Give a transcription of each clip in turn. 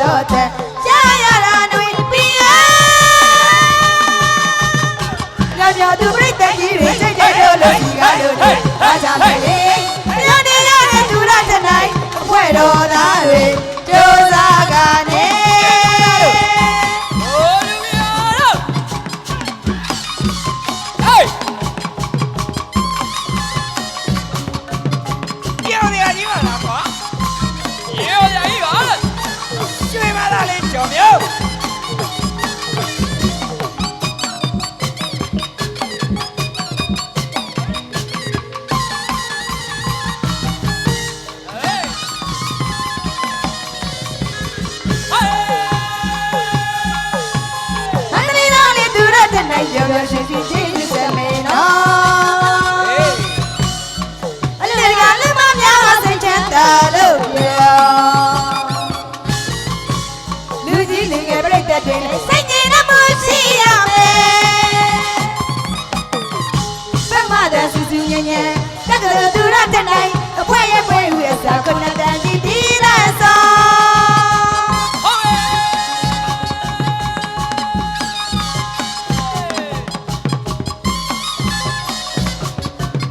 ဆို နိုင်အဖွဲရဲ့ဖွဲဝေစာခုနတန်ကြီးဒီရဆောဟေး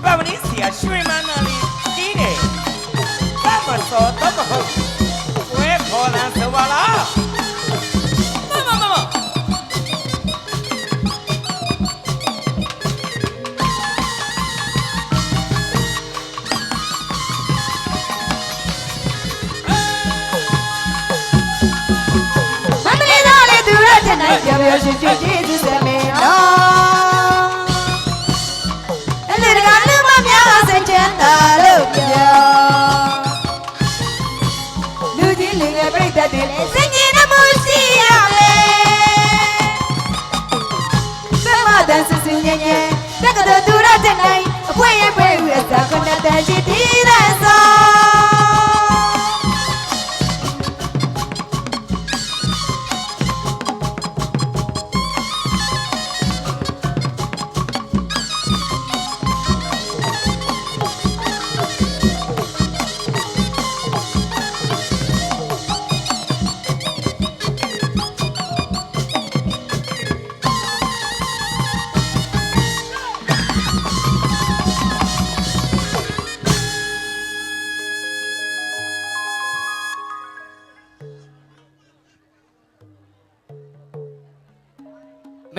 ပမနီစီယာရွှေမသားလေးကြီးတယ်ကမစောတော့မဟုတ်ဝဲခေါ်လ ပြောပြောရှင်ရှင်ချင်းစမေနော်အလေကလူမများပါစိတ်ချမ်းသာလို့ပြောလူကြီးလူငယ်ပြိတ္တတွေလည်းစိတ်ကြည်နှမှုရှိရမယ်စမတန်စစညံ့ညံ့တက္ကသိုလ်သူရတဲ့နိုင်အဖွဲရဲ့ဖွဲဝေစာခုနတန်ရှိတည်ရဆော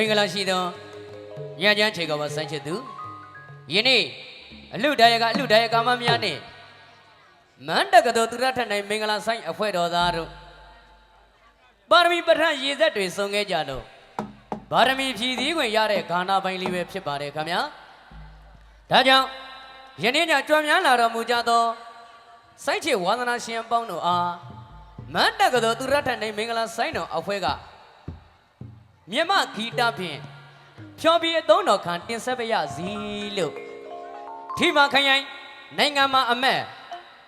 င်္ဂလာရှိသောညချမ်းခြေကမဆန်းချစ်သူယနေ့အလူဒါယကအလူဒါယကာမများနှင့်မန္တကတော်သူရထနိုင်မင်္ဂလာဆိုင်အဖွဲ့တော်သားတို့ပါရမီပဋ္ဌာန်းရည်သက်တွေဆုံးခဲ့ကြလို့ပါရမီဖြည့်စည်းခွင့်ရတဲ့ဂါနာပိုင်းလေးပဲဖြစ်ပါတယ်ခင်ဗျာဒါကြောင့်ယနေ့ညကြွများလာတော်မူကြသောစိုက်ချေဝါသနာရှင်အပေါင်းတို့အားမန္တကတော်သူရထနိုင်မင်္ဂလာဆိုင်တော်အဖွဲ့က မြမဂီတဖြင့်ဖြောပြအသုံးတော်ခံတင်ဆက်ပါရစီလို့ထိမခရိုင်နိုင်ငံမှာအမက်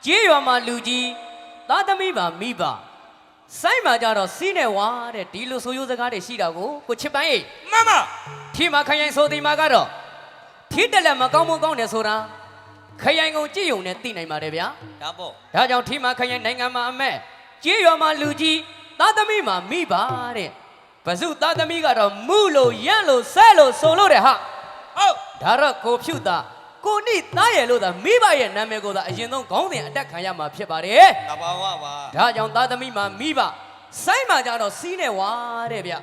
ကြေးရွာမှာလူကြီးသားသမီးပါမိပါစိုက်မှာကြတော့စီးနေဝါတဲ့ဒီလိုဆိုရိုးစကားတွေရှိတာကိုကိုချစ်ပန်းရေးမမထိမခရိုင်ဆိုဒီမှာကတော့ထိတက်လက်မကောင်းမကောင်းတယ်ဆိုတာခရိုင်ကုန်ကြည့်ုံနဲ့သိနိုင်ပါတယ်ဗျာဒါပေါ့ဒါကြောင့်ထိမခရိုင်နိုင်ငံမှာအမက်ကြေးရွာမှာလူကြီးသားသမီးမှာမိပါတဲ့ ဘစုသားသမီးကတော့မူလို့ရန့်လို့ဆဲလို့ဆိုလို့တဲ့ဟာဟုတ်ဒါတော့ကိုဖြူသားကိုနိသားရဲ့လို့သာမိဘရဲ့နာမည်ကိုသာအရင်ဆုံးခေါင်းစဉ်အတက်ခံရမှာဖြစ်ပါတယ်တဘာဝပါဒါကြောင့်သားသမီးမှာမိဘစိုင်းမှာကြတော့စီးနေဝါတဲ့ဗျ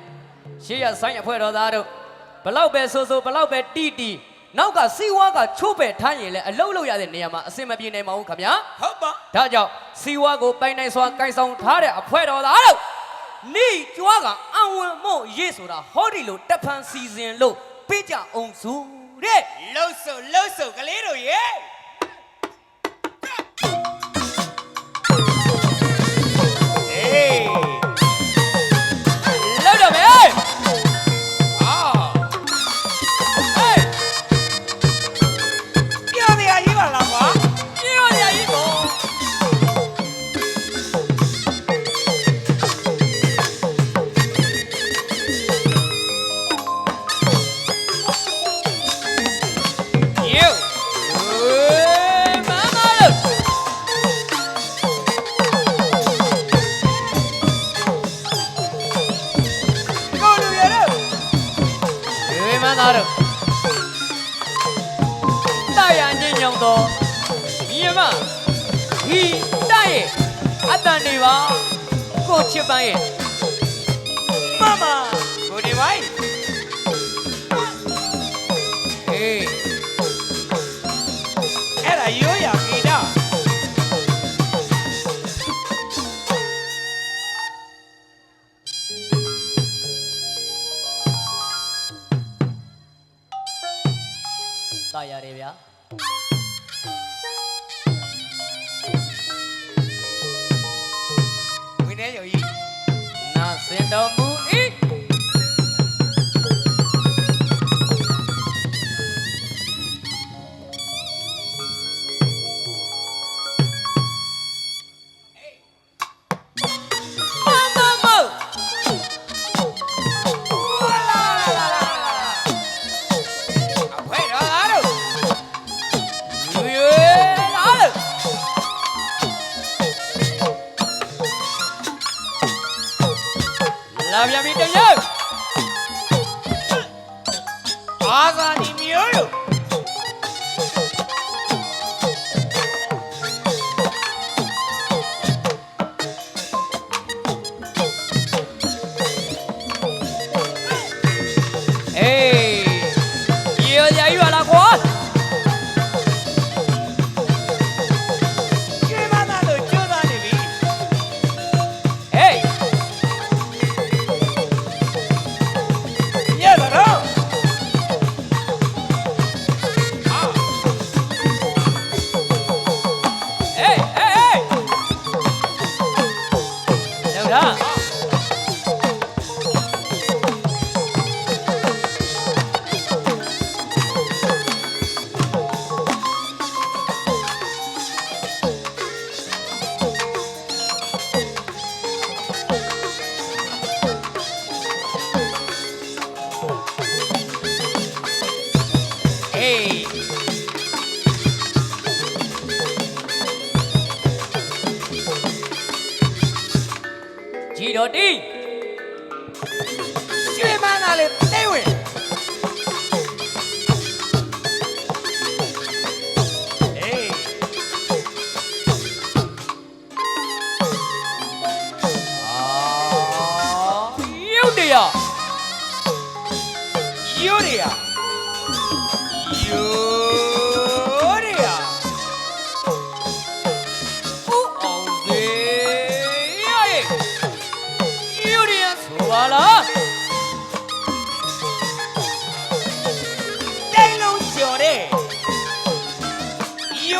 ရှေ့ရစိုင်းအဖွဲ့တော်သားတို့ဘလောက်ပဲဆိုဆိုဘလောက်ပဲတီတီနောက်ကစီဝါကချိုးပဲထားရင်လည်းအလုတ်လုတ်ရတဲ့နေရာမှာအစင်မပြေနိုင်ပါဘူးခင်ဗျာဟုတ်ပါဒါကြောင့်စီဝါကိုပိုင်နိုင်စွာကိုင်ဆောင်ထားတဲ့အဖွဲ့တော်သားတို့ နိကြွားကအံဝင်မို့ရေးဆိုတာဟောဒီလိုတက်ဖန်စီစဉ်လို့ပြကြအောင်စုတဲ့လှုပ်ဆုပ်လှုပ်ဆုပ်ကလေးတို့ရေ န်းသားတို့တာယာချင်းညောင်းတော်ညီမဟီတာရဲ့အတန်တွေပါကိုချစ်ပန်းရဲ့မမကိုနေပါ 아니라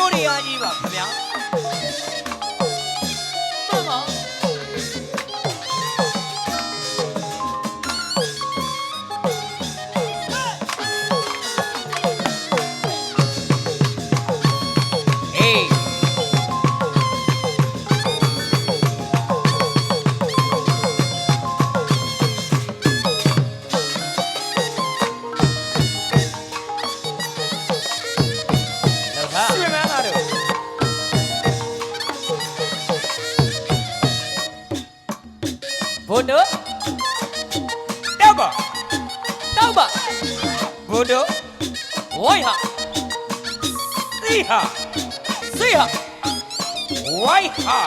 Union ကြီးပါခင်ဗျာ ดูโอ้ยฮะสี่ฮะสี่ฮะโอ้ยฮะ